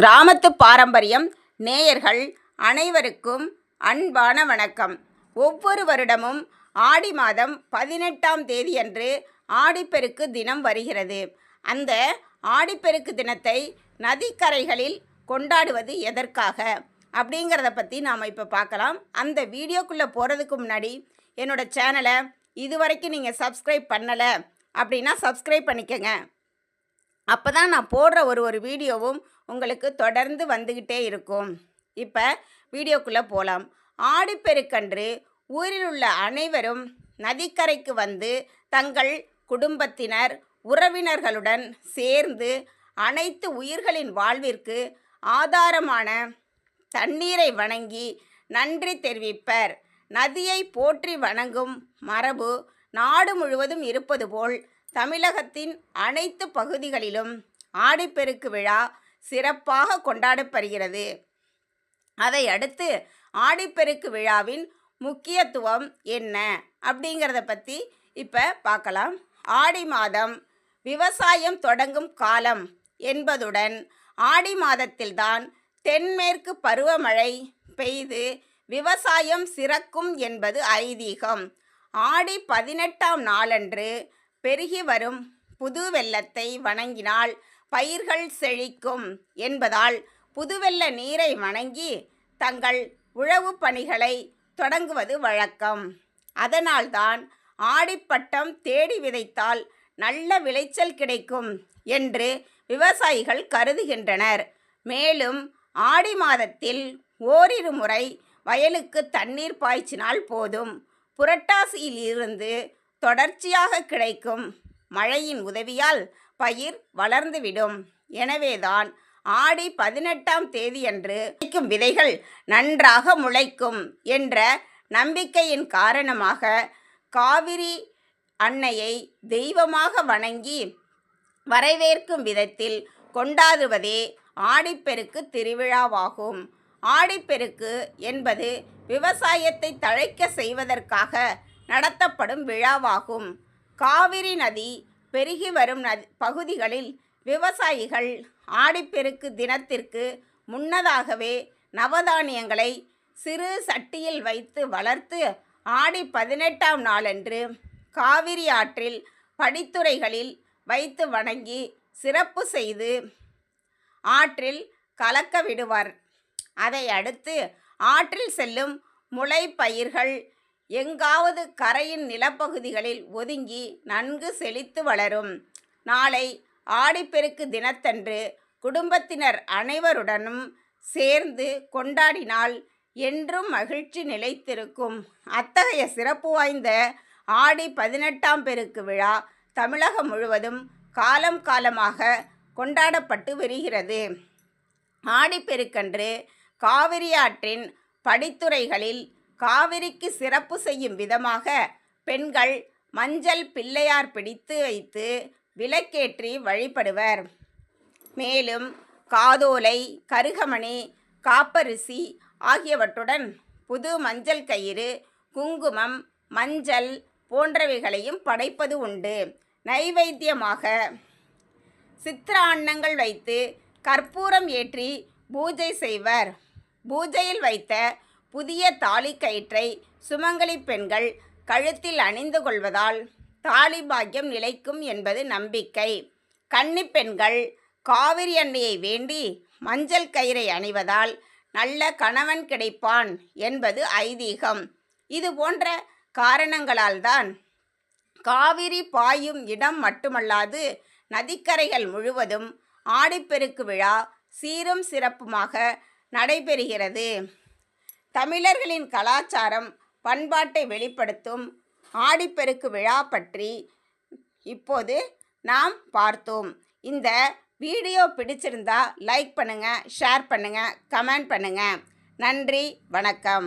கிராமத்து பாரம்பரியம் நேயர்கள் அனைவருக்கும் அன்பான வணக்கம். ஒவ்வொரு வருடமும் ஆடி மாதம் பதினெட்டாம் தேதியன்று ஆடிப்பெருக்கு தினம் வருகிறது. அந்த ஆடிப்பெருக்கு தினத்தை நதிக்கரைகளில் கொண்டாடுவது எதற்காக அப்படிங்கிறத பற்றி நாம் இப்போ பார்க்கலாம். அந்த வீடியோக்குள்ளே போகிறதுக்கு முன்னாடி என்னோடய சேனலை இதுவரைக்கும் நீங்கள் சப்ஸ்கிரைப் பண்ணலை அப்படின்னா சப்ஸ்கிரைப் பண்ணிக்கங்க. அப்போ தான் நான் போடுற ஒரு ஒரு வீடியோவும் உங்களுக்கு தொடர்ந்து வந்துக்கிட்டே இருக்கும். இப்போ வீடியோக்குள்ளே போகலாம் ஆடிப்பெருக்கன்று ஊரில் உள்ள அனைவரும் நதிக்கரைக்கு வந்து தங்கள் குடும்பத்தினர் உறவினர்களுடன் சேர்ந்து அனைத்து உயிர்களின் வாழ்விற்கு ஆதாரமான தண்ணீரை வணங்கி நன்றி தெரிவிப்பர். நதியை போற்றி வணங்கும் மரபு நாடு முழுவதும் இருப்பது போல் தமிழகத்தின் அனைத்து பகுதிகளிலும் ஆடிப்பெருக்கு விழா சிறப்பாக கொண்டாடப்படுகிறது. அதை அடுத்து ஆடிப்பெருக்கு விழாவின் முக்கியத்துவம் என்ன? அப்படிங்கிறத பற்றி இப்போ பார்க்கலாம். ஆடி மாதம் விவசாயம் தொடங்கும் காலம் என்பதுடன் ஆடி மாதத்தில்தான் தென்மேற்கு பருவமழை பெய்து விவசாயம் சிறக்கும் என்பது ஐதீகம். ஆடி பதினெட்டாம் நாளன்று பெருகி வரும் புது வெள்ளத்தை வணங்கினால் பயிர்கள் செழிக்கும் என்பதால் புதுவெள்ள நீரை வணங்கி தங்கள் உழவு பணிகளை தொடங்குவது வழக்கம். அதனால்தான் ஆடிப்பட்டம் தேடி விதைத்தால் நல்ல விளைச்சல் கிடைக்கும் என்று விவசாயிகள் கருதுகின்றனர். மேலும் ஆடி மாதத்தில் ஓரிரு முறை வயலுக்கு தண்ணீர் பாய்ச்சினால் போதும். புரட்டாசியில் இருந்து தொடர்ச்சியாக கிடைக்கும் மழையின் உதவியால் பயிர் வளர்ந்துவிடும். எனவேதான் ஆடி பதினெட்டாம் தேதியன்று விதைக்கும் விதைகள் நன்றாக முளைக்கும் என்ற நம்பிக்கையின் காரணமாக காவிரி அன்னையை தெய்வமாக வணங்கி வரவேற்கும் விதத்தில் கொண்டாடுவதே ஆடிப்பெருக்கு திருவிழாவாகும். ஆடிப்பெருக்கு என்பது விவசாயத்தை தழைக்க செய்வதற்காக நடத்தப்படும் விழாவாகும். காவிரி நதி பெருகி வரும் பகுதிகளில் விவசாயிகள் ஆடிப்பெருக்கு தினத்திற்கு முன்னதாகவே நவதானியங்களை சிறு சட்டியில் வைத்து வளர்த்து ஆடி பதினெட்டாம் நாளன்று காவிரி ஆற்றில் படித்துறைகளில் வைத்து வணங்கி சிறப்பு செய்து ஆற்றில் கலக்க விடுவார். அதை அடுத்து ஆற்றில் செல்லும் முளை பயிர்கள் எங்காவது கரையின் நிலப்பகுதிகளில் ஒதுங்கி நன்கு செழித்து வளரும். நாளை ஆடிப்பெருக்கு தினத்தன்று குடும்பத்தினர் அனைவருடனும் சேர்ந்து கொண்டாடினால் என்றும் மகிழ்ச்சி நிலைத்திருக்கும். அத்தகைய சிறப்பு வாய்ந்த ஆடி பதினெட்டாம் பெருக்கு விழா தமிழகம் முழுவதும் காலம் காலமாக கொண்டாடப்பட்டு வருகிறது. ஆடிப்பெருக்கன்று காவிரி ஆற்றின் படித்துறைகளில் காவிரிக்கு சிறப்பு செய்யும் விதமாக பெண்கள் மஞ்சள் பிள்ளையார் பிடித்து வைத்து விளக்கேற்றி வழிபடுவர். மேலும் காதோலை கருகமணி காப்பரிசி ஆகியவற்றுடன் புது மஞ்சள் கயிறு குங்குமம் மஞ்சள் போன்றவைகளையும் படைப்பது உண்டு. நைவேத்தியமாக சித்திராண்ணங்கள் வைத்து கற்பூரம் ஏற்றி பூஜை செய்வர். பூஜையில் வைத்த புதிய தாலி கயிற்றை சுமங்கலி பெண்கள் கழுத்தில் அணிந்து கொள்வதால் தாலி பாக்கியம் நிலைக்கும் என்பது நம்பிக்கை. கன்னி பெண்கள் காவிரி அன்னையை வேண்டி மஞ்சள் கயிறை அணிவதால் நல்ல கணவன் கிடைப்பான் என்பது ஐதீகம். இது போன்ற காரணங்களால்தான் காவிரி பாயும் இடம் மட்டுமல்லாது நதிக்கரைகள் முழுவதும் ஆடிப்பெருக்கு விழா சீரும் சிறப்புமாக நடைபெறுகிறது. தமிழர்களின் கலாச்சாரம் பண்பாட்டை வெளிப்படுத்தும் ஆடிப்பெருக்கு விழா பற்றி இப்போது நாம் பார்த்தோம். இந்த வீடியோ பிடிச்சிருந்தா லைக் பண்ணுங்கள் ஷேர் பண்ணுங்கள் கமெண்ட் பண்ணுங்கள் நன்றி வணக்கம்.